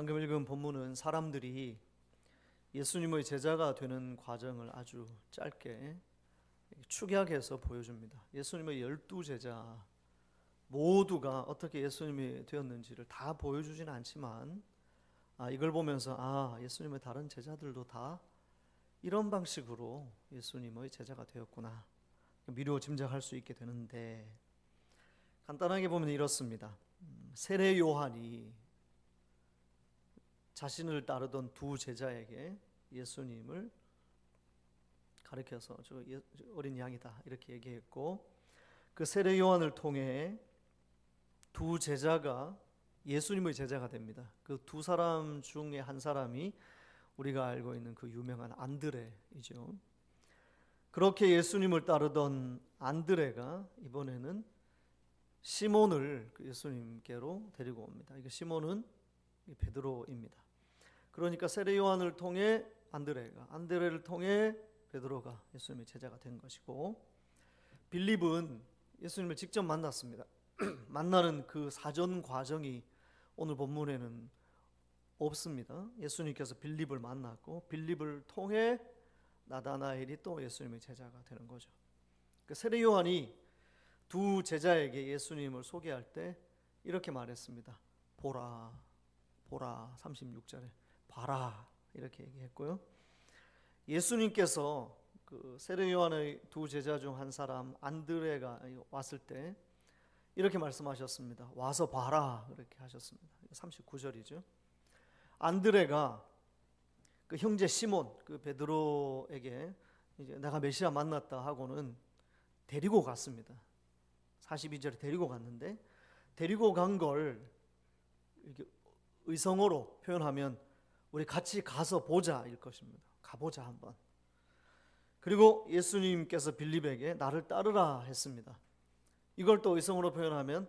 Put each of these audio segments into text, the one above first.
방금 읽은 본문은 사람들이 예수님의 제자가 되는 과정을 아주 짧게 축약해서 보여줍니다. 예수님의 열두 제자 모두가 어떻게 예수님이 되었는지를 다 보여주지는 않지만 아, 이걸 보면서 아 예수님의 다른 제자들도 다 이런 방식으로 예수님의 제자가 되었구나 미루어 짐작할 수 있게 되는데 간단하게 보면 이렇습니다. 음, 세례 요한이 자신을 따르던 두 제자에게 예수님을 가르쳐서 저 예- 저 어린 양이다 이렇게 얘기했고 그 세례 요한을 통해 두 제자가 예수님의 제자가 됩니다. 그 두 사람 중에 한 사람이 우리가 알고 있는 그 유명한 안드레이죠. 그렇게 예수님을 따르던 안드레가 이번에는 시몬을 그 예수님께로 데리고 옵니다. 이게 시몬은 이 베드로입니다. 그러니까 세례 요한을 통해 안드레가, 안드레를 통해 베드로가 예수님의 제자가 된 것이고 빌립은 예수님을 직접 만났습니다. 만나는 그 사전 과정이 오늘 본문에는 없습니다. 예수님께서 빌립을 만났고 빌립을 통해 나다나엘이 또 예수님의 제자가 되는 거죠. 그 세례 요한이 두 제자에게 예수님을 소개할 때 이렇게 말했습니다. 보라, 보라 36절에 봐라 이렇게 얘기했고요. 예수님께서 그 세례 요한의 두 제자 중 한 사람 안드레가 왔을 때 이렇게 말씀하셨습니다. 와서 봐라 그렇게 하셨습니다. 39절이죠. 안드레가 그 형제 시몬 그 베드로에게 이제 내가 메시아 만났다 하고는 데리고 갔습니다. 42절에 데리고 갔는데 데리고 간 걸 의성어로 표현하면 우리 같이 가서 보자일 것입니다. 가보자 한번. 그리고 예수님께서 빌립에게 나를 따르라 했습니다. 이걸 또 의성어로 표현하면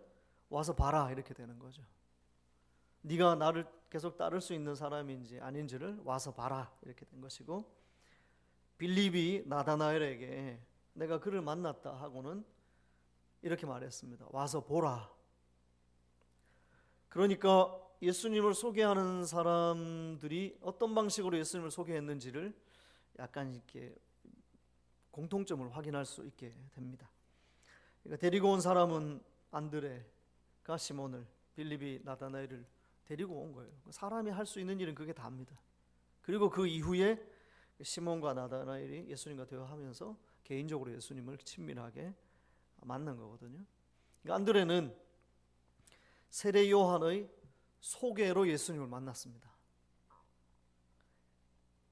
와서 봐라 이렇게 되는 거죠. 네가 나를 계속 따를 수 있는 사람인지 아닌지를 와서 봐라 이렇게 된 것이고 빌립이 나다나엘에게 내가 그를 만났다 하고는 이렇게 말했습니다. 와서 보라. 그러니까 예수님을 소개하는 사람들이 어떤 방식으로 예수님을 소개했는지를 약간 이렇게 공통점을 확인할 수 있게 됩니다. 그러니까 데리고 온 사람은 안드레가 시몬을 빌립이 나다나엘을 데리고 온 거예요. 사람이 할 수 있는 일은 그게 다입니다. 그리고 그 이후에 시몬과 나다나엘이 예수님과 대화하면서 개인적으로 예수님을 친밀하게 만난 거거든요. 그러니까 안드레는 세례 요한의 소개로 예수님을 만났습니다.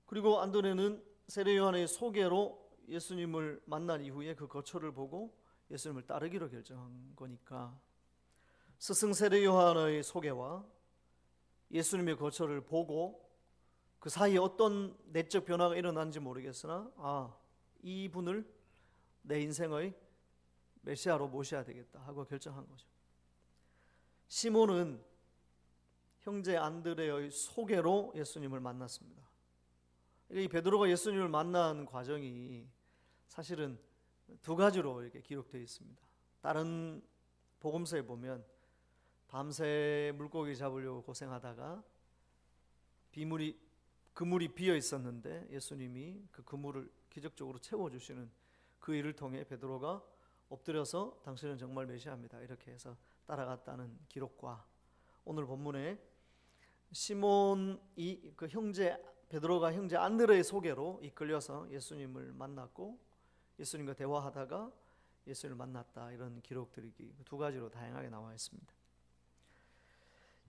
그리고 안드레는 세례 요한의 소개로 예수님을 만난 이후에 그 거처를 보고 예수님을 따르기로 결정한 거니까 스승 세례 요한의 소개와 예수님의 거처를 보고 그 사이에 어떤 내적 변화가 일어난지 모르겠으나 아 이분을 내 인생의 메시아로 모셔야 되겠다 하고 결정한 거죠. 시몬은 형제 안드레의 소개로 예수님을 만났습니다. 이 베드로가 예수님을 만난 과정이 사실은 두 가지로 이렇게 기록되어 있습니다. 다른 복음서에 보면 밤새 물고기 잡으려고 고생하다가 비물이 그물이 비어 있었는데 예수님이 그 그물을 기적적으로 채워 주시는 그 일을 통해 베드로가 엎드려서 당신은 정말 메시아입니다. 이렇게 해서 따라갔다는 기록과 오늘 본문에 시몬이 그 형제 베드로가 형제 안드레의 소개로 이끌려서 예수님을 만났고 예수님과 대화하다가 예수님을 만났다 이런 기록들이 두 가지로 다양하게 나와 있습니다.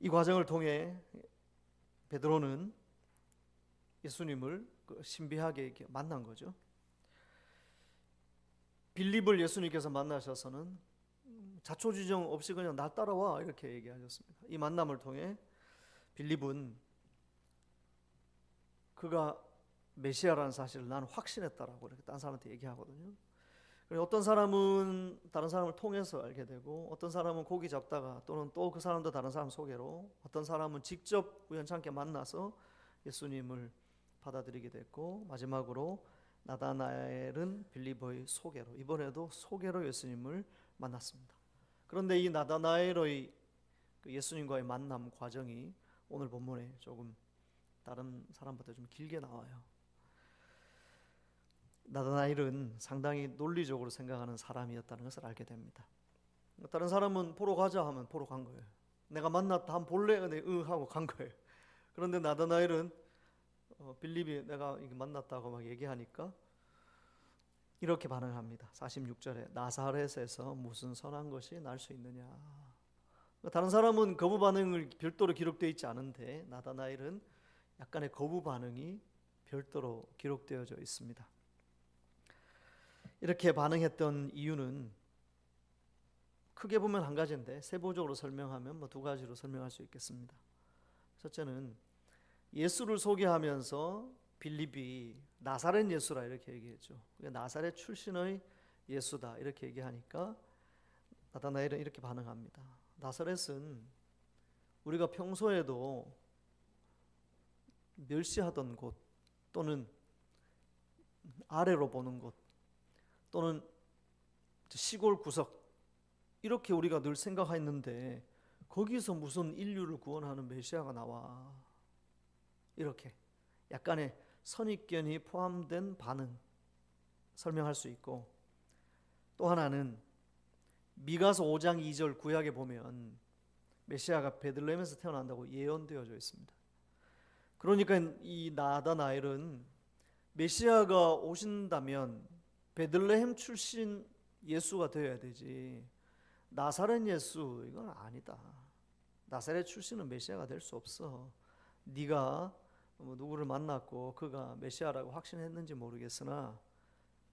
이 과정을 통해 베드로는 예수님을 그 신비하게 만난 거죠. 빌립을 예수님께서 만나셔서는 자초지정 없이 그냥 나 따라와 이렇게 얘기하셨습니다. 이 만남을 통해 빌립은 그가 메시아라는 사실을 나는 확신했다라고 이렇게 딴 사람한테 얘기하거든요. 어떤 사람은 다른 사람을 통해서 알게 되고 어떤 사람은 고기 잡다가 또는 또 그 사람도 다른 사람 소개로 어떤 사람은 직접 우연찮게 만나서 예수님을 받아들이게 됐고 마지막으로 나다나엘은 빌리버의 소개로 이번에도 소개로 예수님을 만났습니다. 그런데 이 나다나엘의 그 예수님과의 만남 과정이 오늘 본문에 조금 다른 사람보다 좀 길게 나와요. 나다나일은 상당히 논리적으로 생각하는 사람이었다는 것을 알게 됩니다. 다른 사람은 보러 가자 하면 보러 간 거예요. 내가 만났다 한번 볼래? 네, 응 하고 간 거예요. 그런데 나다나일은 어, 빌립이 내가 만났다고 막 얘기하니까 이렇게 반응합니다. 46절에 나사렛에서 무슨 선한 것이 날 수 있느냐. 다른 사람은 거부 반응을 별도로 기록되어 있지 않은데 나다나일은 약간의 거부 반응이 별도로 기록되어져 있습니다. 이렇게 반응했던 이유는 크게 보면 한 가지인데 세부적으로 설명하면 뭐 두 가지로 설명할 수 있겠습니다. 첫째는 예수를 소개하면서 빌립이 나사렛 예수라 이렇게 얘기했죠. 나사렛 출신의 예수다 이렇게 얘기하니까 나다나엘은 이렇게 반응합니다. 나사렛은 우리가 평소에도 멸시하던 곳 또는 아래로 보는 곳 또는 시골 구석 이렇게 우리가 늘 생각했는데 거기서 무슨 인류를 구원하는 메시아가 나와 이렇게 약간의 선입견이 포함된 반응 설명할 수 있고 또 하나는 미가서 5장 2절 구약에 보면 메시아가 베들레헴에서 태어난다고 예언되어져 있습니다. 그러니까 이 나다나엘은 메시아가 오신다면 베들레헴 출신 예수가 되어야 되지 나사렛 예수 이건 아니다. 나사렛 출신은 메시아가 될 수 없어. 네가 뭐 누구를 만났고 그가 메시아라고 확신했는지 모르겠으나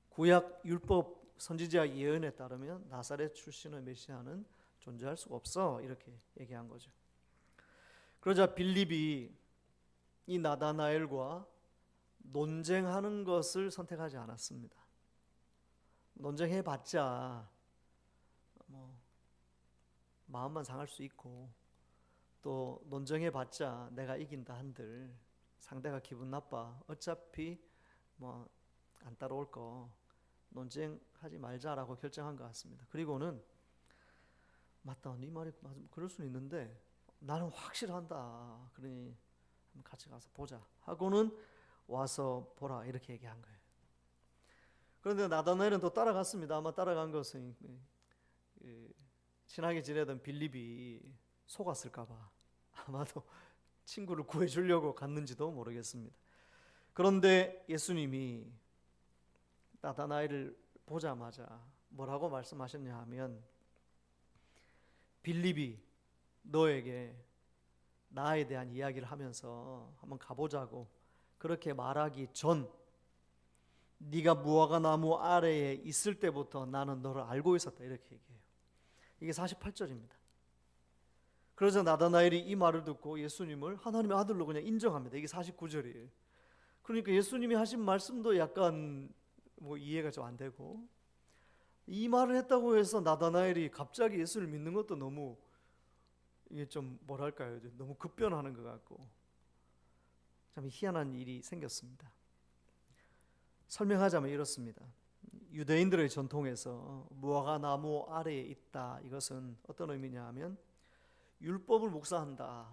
구약 율법 선지자 예언에 따르면 나사렛 출신의 메시아는 존재할 수가 없어 이렇게 얘기한 거죠. 그러자 빌립이 이 나다나엘과 논쟁하는 것을 선택하지 않았습니다. 논쟁해봤자 뭐 마음만 상할 수 있고 또 논쟁해봤자 내가 이긴다 한들 상대가 기분 나빠 어차피 뭐 안 따라올 거 논쟁하지 말자라고 결정한 것 같습니다. 그리고는 맞다 네 말이 맞 그럴 수는 있는데 나는 확실한다. 그러니 같이 가서 보자 하고는 와서 보라 이렇게 얘기한 거예요. 그런데 나다나엘은 또 따라갔습니다. 아마 따라간 것은 그 친하게 지내던 빌립이 속았을까봐 아마도 친구를 구해주려고 갔는지도 모르겠습니다. 그런데 예수님이 나다나엘을 보자마자 뭐라고 말씀하셨냐 하면 빌립이 너에게 나에 대한 이야기를 하면서 한번 가보자고 그렇게 말하기 전 네가 무화과 나무 아래에 있을 때부터 나는 너를 알고 있었다 이렇게 얘기해요. 이게 48절입니다. 그래서 나다나엘이 이 말을 듣고 예수님을 하나님의 아들로 그냥 인정합니다. 이게 49절이에요. 그러니까 예수님이 하신 말씀도 약간 뭐 이해가 좀 안 되고 이 말을 했다고 해서 나다나엘이 갑자기 예수를 믿는 것도 너무 이게 좀 뭐랄까요? 너무 급변하는 것 같고 참 희한한 일이 생겼습니다. 설명하자면 이렇습니다. 유대인들의 전통에서 무화과 나무 아래에 있다. 이것은 어떤 의미냐 하면 율법을 묵상한다.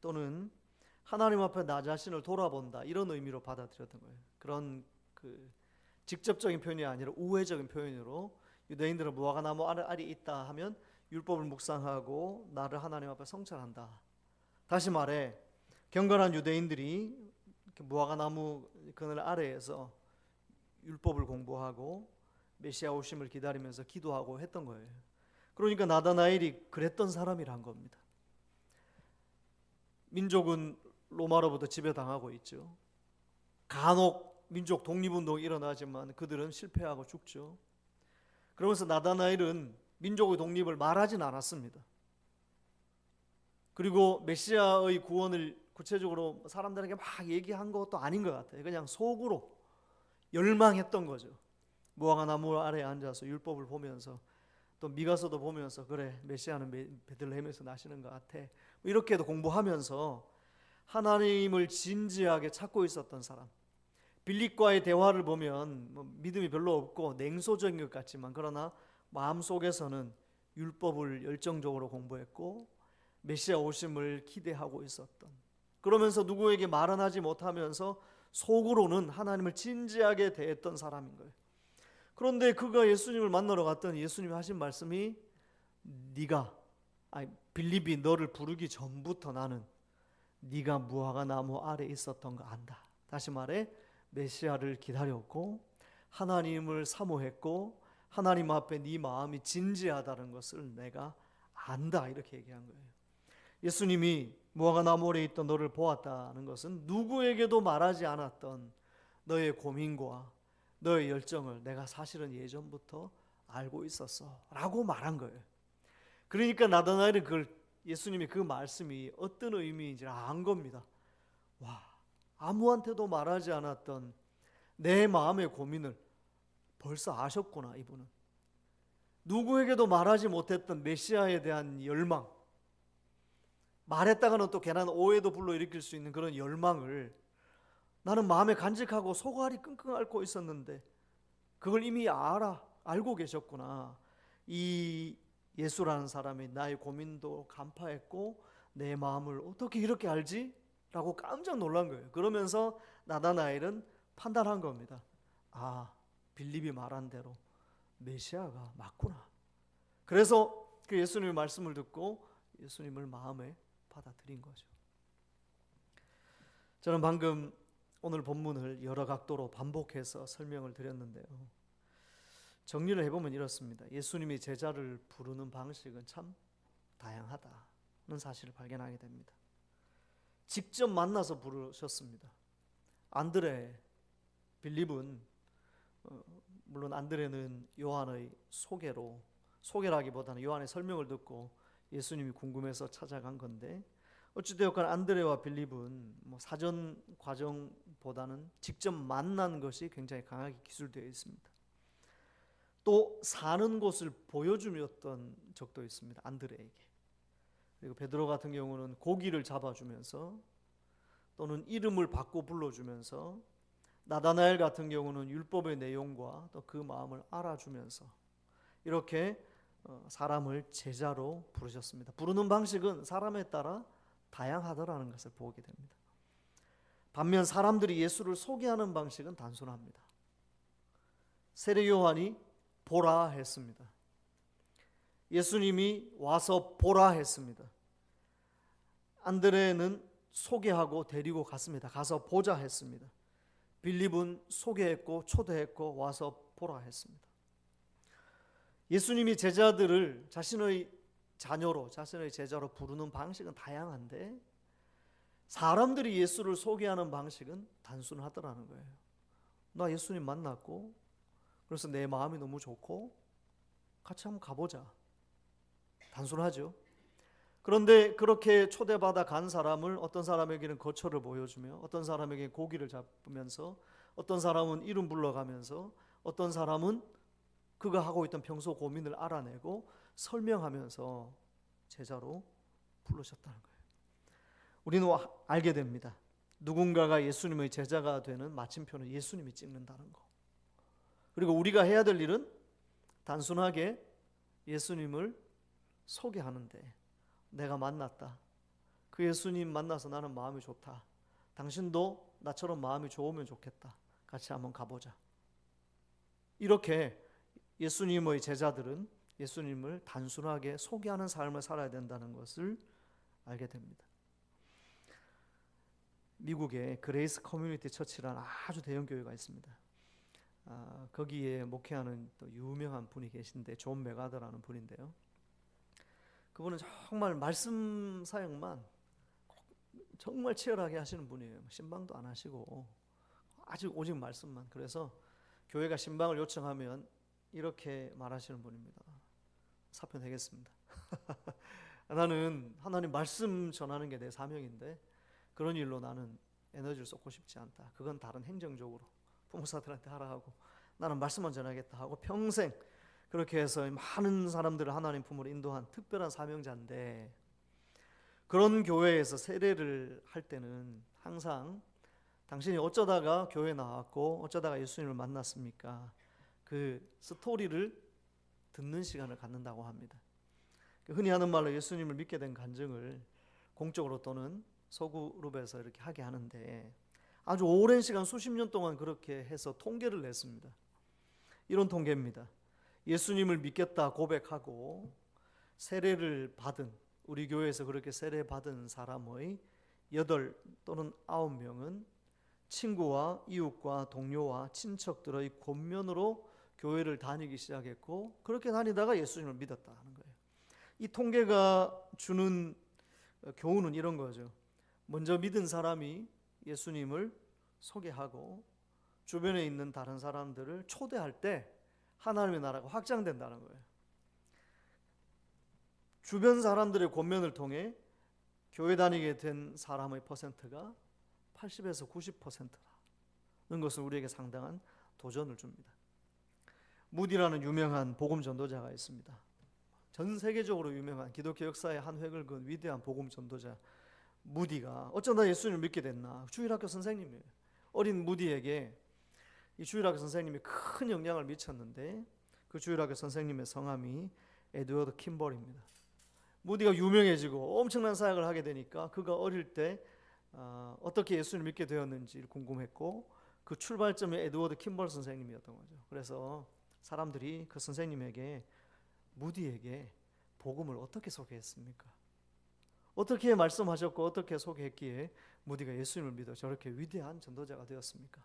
또는 하나님 앞에 나 자신을 돌아본다. 이런 의미로 받아들였던 거예요. 그런 그 직접적인 표현이 아니라 우회적인 표현으로 유대인들은 무화과 나무 아래 있다 하면 율법을 묵상하고 나를 하나님 앞에 성찰한다. 다시 말해 경건한 유대인들이 무화과 나무 그늘 아래에서 율법을 공부하고 메시아 오심을 기다리면서 기도하고 했던 거예요. 그러니까 나다나엘이 그랬던 사람이란 겁니다. 민족은 로마로부터 지배당하고 있죠. 간혹 민족 독립운동이 일어나지만 그들은 실패하고 죽죠. 그러면서 나다나엘은 민족의 독립을 말하진 않았습니다. 그리고 메시아의 구원을 구체적으로 사람들에게 막 얘기한 것도 아닌 것 같아요. 그냥 속으로 열망했던 거죠. 무화과 나무 아래에 앉아서 율법을 보면서 또 미가서도 보면서 그래 메시아는 베들레헴에서 나시는 것 같아. 뭐 이렇게도 공부하면서 하나님을 진지하게 찾고 있었던 사람. 빌립과의 대화를 보면 뭐 믿음이 별로 없고 냉소적인 것 같지만 그러나 마음 속에서는 율법을 열정적으로 공부했고 메시아 오심을 기대하고 있었던 그러면서 누구에게 말은 하지 못하면서 속으로는 하나님을 진지하게 대했던 사람인 거예요. 그런데 그가 예수님을 만나러 갔더니 예수님이 하신 말씀이 네가 아니 빌립이 너를 부르기 전부터 나는 네가 무화과 나무 아래 있었던 거 안다. 다시 말해 메시아를 기다렸고 하나님을 사모했고 하나님 앞에 네 마음이 진지하다는 것을 내가 안다 이렇게 얘기한 거예요. 예수님이 무화과 나무 아래 있던 너를 보았다는 것은 누구에게도 말하지 않았던 너의 고민과 너의 열정을 내가 사실은 예전부터 알고 있었어 라고 말한 거예요. 그러니까 나다나엘은 그걸 예수님이 그 말씀이 어떤 의미인지를 안 겁니다. 와, 아무한테도 말하지 않았던 내 마음의 고민을 벌써 아셨구나, 이분은. 누구에게도 말하지 못했던 메시아에 대한 열망. 말했다가는 또 괜한 오해도 불러일으킬 수 있는 그런 열망을 나는 마음에 간직하고 소갈이 끙끙 앓고 있었는데 그걸 이미 알아 알고 계셨구나. 이 예수라는 사람이 나의 고민도 간파했고 내 마음을 어떻게 이렇게 알지? 라고 깜짝 놀란 거예요. 그러면서 나다나엘은 판단한 겁니다. 아, 빌립이 말한 대로 메시아가 맞구나. 그래서 그 예수님의 말씀을 듣고 예수님을 마음에 받아들인 거죠. 저는 방금 오늘 본문을 여러 각도로 반복해서 설명을 드렸는데요. 정리를 해보면 이렇습니다. 예수님이 제자를 부르는 방식은 참 다양하다는 사실을 발견하게 됩니다. 직접 만나서 부르셨습니다. 안드레, 빌립은 어, 물론 안드레는 요한의 소개로 소개라기보다는 요한의 설명을 듣고 예수님이 궁금해서 찾아간 건데 어찌되었건 안드레와 빌립은 뭐 사전 과정보다는 직접 만난 것이 굉장히 강하게 기술되어 있습니다. 또 사는 곳을 보여주었던 적도 있습니다. 안드레에게. 그리고 베드로 같은 경우는 고기를 잡아주면서 또는 이름을 바꿔 불러주면서 나다나엘 같은 경우는 율법의 내용과 또 그 마음을 알아주면서 이렇게 어, 사람을 제자로 부르셨습니다. 부르는 방식은 사람에 따라 다양하더라는 것을 보게 됩니다. 반면 사람들이 예수를 소개하는 방식은 단순합니다. 세례 요한이 보라 했습니다. 예수님이 와서 보라 했습니다. 안드레는 소개하고 데리고 갔습니다. 가서 보자 했습니다. 빌립은 소개했고 초대했고 와서 보라 했습니다. 예수님이 제자들을 자신의 자녀로 자신의 제자로 부르는 방식은 다양한데 사람들이 예수를 소개하는 방식은 단순하더라는 거예요. 나 예수님 만났고 그래서 내 마음이 너무 좋고 같이 한번 가보자. 단순하죠. 그런데 그렇게 초대받아 간 사람을 어떤 사람에게는 거처를 보여주며 어떤 사람에게 고기를 잡으면서 어떤 사람은 이름 불러가면서 어떤 사람은 그가 하고 있던 평소 고민을 알아내고 설명하면서 제자로 부르셨다는 거예요. 우리는 알게 됩니다. 누군가가 예수님의 제자가 되는 마침표는 예수님이 찍는다는 거. 그리고 우리가 해야 될 일은 단순하게 예수님을 소개하는데 내가 만났다. 그 예수님 만나서 나는 마음이 좋다. 당신도 나처럼 마음이 좋으면 좋겠다. 같이 한번 가보자. 이렇게 예수님의 제자들은 예수님을 단순하게 소개하는 삶을 살아야 된다는 것을 알게 됩니다. 미국에 그레이스 커뮤니티 처치라는 아주 대형 교회가 있습니다. 아, 거기에 목회하는 또 유명한 분이 계신데 존 메가더라는 분인데요. 그분은 정말 말씀 사역만 정말 치열하게 하시는 분이에요. 신방도 안 하시고 아직 오직 말씀만. 그래서 교회가 신방을 요청하면 이렇게 말하시는 분입니다. 사표 내겠습니다. 나는 하나님 말씀 전하는 게 내 사명인데 그런 일로 나는 에너지를 쏟고 싶지 않다. 그건 다른 행정적으로 부모사들한테 하라 하고 나는 말씀만 전하겠다 하고 평생 그렇게 해서 많은 사람들을 하나님 품으로 인도한 특별한 사명자인데 그런 교회에서 세례를 할 때는 항상 당신이 어쩌다가 교회 나왔고 어쩌다가 예수님을 만났습니까? 그 스토리를 듣는 시간을 갖는다고 합니다. 그 흔히 하는 말로 예수님을 믿게 된 간증을 공적으로 또는 소그룹에서 이렇게 하게 하는데 아주 오랜 시간 수십 년 동안 그렇게 해서 통계를 냈습니다. 이런 통계입니다. 예수님을 믿겠다 고백하고 세례를 받은 우리 교회에서 그렇게 세례 받은 사람의 여덟 또는 아홉 명은 친구와 이웃과 동료와 친척들의 권면으로 교회를 다니기 시작했고 그렇게 다니다가 예수님을 믿었다 하는 거예요. 이 통계가 주는 교훈은 이런 거죠. 먼저 믿은 사람이 예수님을 소개하고 주변에 있는 다른 사람들을 초대할 때 하나님의 나라가 확장된다는 거예요. 주변 사람들의 권면을 통해 교회 다니게 된 사람의 퍼센트가 80에서 90%라는 것은 우리에게 상당한 도전을 줍니다. 무디라는 유명한 복음 전도자가 있습니다. 전 세계적으로 유명한 기독교 역사의 한 획을 그은 위대한 복음 전도자 무디가 어쩌다 예수님을 믿게 됐나 주일학교 선생님이에요. 어린 무디에게 이 주일학교 선생님이 큰 영향을 미쳤는데 그 주일학교 선생님의 성함이 에드워드 킴벌입니다. 무디가 유명해지고 엄청난 사역을 하게 되니까 그가 어릴 때 어, 어떻게 예수를 믿게 되었는지 궁금했고 그 출발점이 에드워드 킴벌 선생님이었던 거죠. 그래서 사람들이 그 선생님에게 무디에게 복음을 어떻게 소개했습니까? 어떻게 말씀하셨고 어떻게 소개했기에 무디가 예수님을 믿어 저렇게 위대한 전도자가 되었습니까?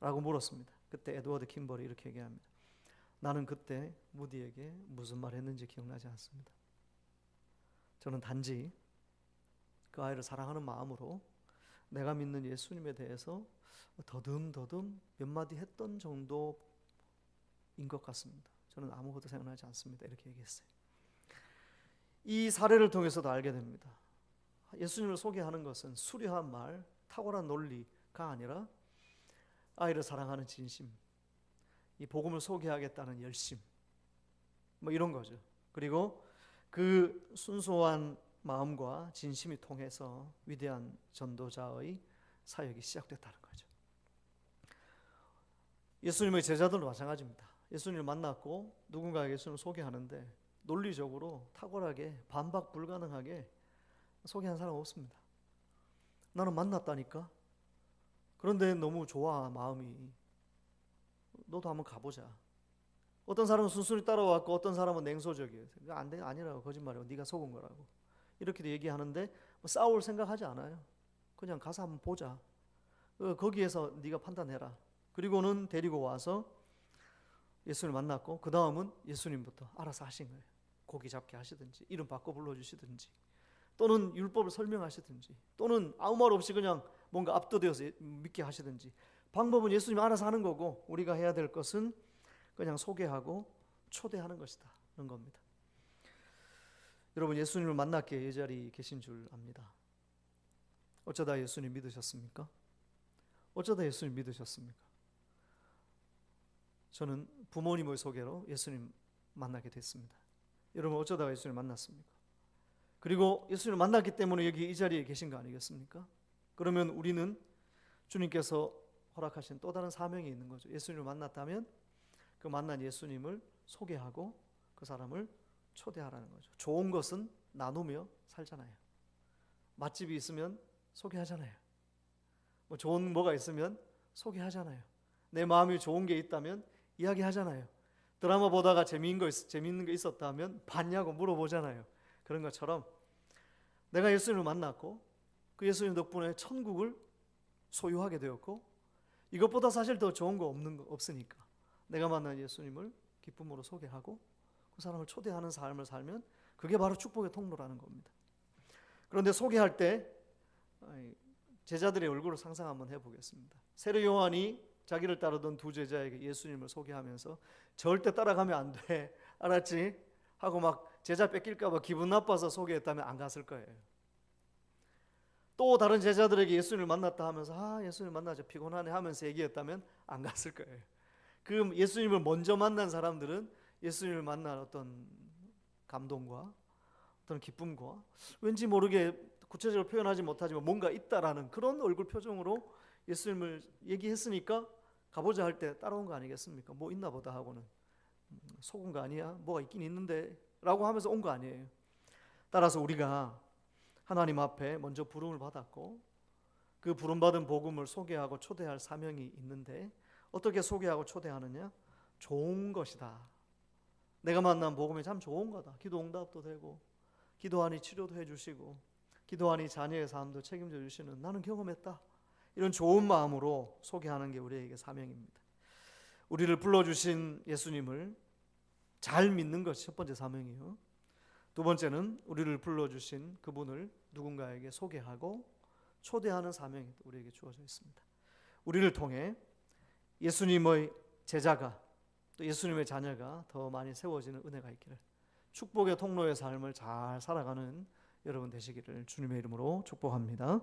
라고 물었습니다. 그때 에드워드 킴벌이 이렇게 얘기합니다. 나는 그때 무디에게 무슨 말 했는지 기억나지 않습니다. 저는 단지 그 아이를 사랑하는 마음으로 내가 믿는 예수님에 대해서 더듬더듬 몇 마디 했던 정도인 것 같습니다. 저는 아무것도 생각나지 않습니다. 이렇게 얘기했어요. 이 사례를 통해서도 알게 됩니다. 예수님을 소개하는 것은 수려한 말, 탁월한 논리가 아니라 아이를 사랑하는 진심, 이 복음을 소개하겠다는 열심, 뭐 이런 거죠. 그리고 그 순수한 마음과 진심이 통해서 위대한 전도자의 사역이 시작됐다는 거죠. 예수님의 제자들도 마찬가지입니다. 예수님을 만났고 누군가에게 예수님을 소개하는데 논리적으로 탁월하게 반박 불가능하게 소개한 사람 없습니다. 나는 만났다니까. 그런데 너무 좋아 마음이. 너도 한번 가보자. 어떤 사람은 순순히 따라왔고 어떤 사람은 냉소적이에요. 안 돼, 아니라고 거짓말이고 네가 속은 거라고. 이렇게도 얘기하는데 뭐 싸울 생각하지 않아요. 그냥 가서 한번 보자. 어, 거기에서 네가 판단해라. 그리고는 데리고 와서 예수님을 만났고 그 다음은 예수님부터 알아서 하신 거예요. 고기 잡게 하시든지 이름 바꿔 불러주시든지 또는 율법을 설명하시든지 또는 아무 말 없이 그냥 뭔가 압도되어서 믿게 하시든지 방법은 예수님이 알아서 하는 거고 우리가 해야 될 것은 그냥 소개하고 초대하는 것이다 는 겁니다. 여러분 예수님을 만났기에 이 자리에 계신 줄 압니다. 어쩌다 예수님 믿으셨습니까? 어쩌다 예수님 믿으셨습니까? 저는 부모님의 소개로 예수님 만나게 됐습니다. 여러분 어쩌다가 예수님 만났습니까? 그리고 예수님 만났기 때문에 여기 이 자리에 계신 거 아니겠습니까? 그러면 우리는 주님께서 허락하신 또 다른 사명이 있는 거죠. 예수님을 만났다면 그 만난 예수님을 소개하고 그 사람을 초대하라는 거죠. 좋은 것은 나누며 살잖아요. 맛집이 있으면 소개하잖아요. 뭐 좋은 뭐가 있으면 소개하잖아요. 내 마음이 좋은 게 있다면 이야기하잖아요. 드라마 보다가 재미있는 거, 있, 재미있는 거 있었다면 봤냐고 물어보잖아요. 그런 것처럼 내가 예수님을 만났고 그 예수님 덕분에 천국을 소유하게 되었고 이것보다 사실 더 좋은 거 없는 거 없으니까 내가 만난 예수님을 기쁨으로 소개하고 그 사람을 초대하는 삶을 살면 그게 바로 축복의 통로라는 겁니다. 그런데 소개할 때 제자들의 얼굴을 상상 한번 해보겠습니다. 세례 요한이 자기를 따르던 두 제자에게 예수님을 소개하면서 절대 따라가면 안 돼. 알았지? 하고 막 제자 뺏길까 봐 기분 나빠서 소개했다면 안 갔을 거예요. 또 다른 제자들에게 예수님을 만났다 하면서 아 예수님 만나자 피곤하네 하면서 얘기했다면 안 갔을 거예요. 그 예수님을 먼저 만난 사람들은 예수님을 만난 어떤 감동과 어떤 기쁨과 왠지 모르게 구체적으로 표현하지 못하지만 뭔가 있다라는 그런 얼굴 표정으로 예수님을 얘기했으니까 가보자 할 때 따라온 거 아니겠습니까? 뭐 있나 보다 하고는 음, 속은 거 아니야? 뭐가 있긴 있는데 라고 하면서 온 거 아니에요. 따라서 우리가 하나님 앞에 먼저 부름을 받았고 그 부름받은 복음을 소개하고 초대할 사명이 있는데 어떻게 소개하고 초대하느냐? 좋은 것이다. 내가 만난 복음이 참 좋은 거다. 기도 응답도 되고 기도하니 치료도 해주시고 기도하니 자녀의 삶도 책임져 주시는 나는 경험했다. 이런 좋은 마음으로 소개하는 게 우리에게 사명입니다. 우리를 불러주신 예수님을 잘 믿는 것이 첫 번째 사명이요. 두 번째는 우리를 불러주신 그분을 누군가에게 소개하고 초대하는 사명이 우리에게 주어져 있습니다. 우리를 통해 예수님의 제자가 또 예수님의 자녀가 더 많이 세워지는 은혜가 있기를 축복의 통로의 삶을 잘 살아가는 여러분 되시기를 주님의 이름으로 축복합니다.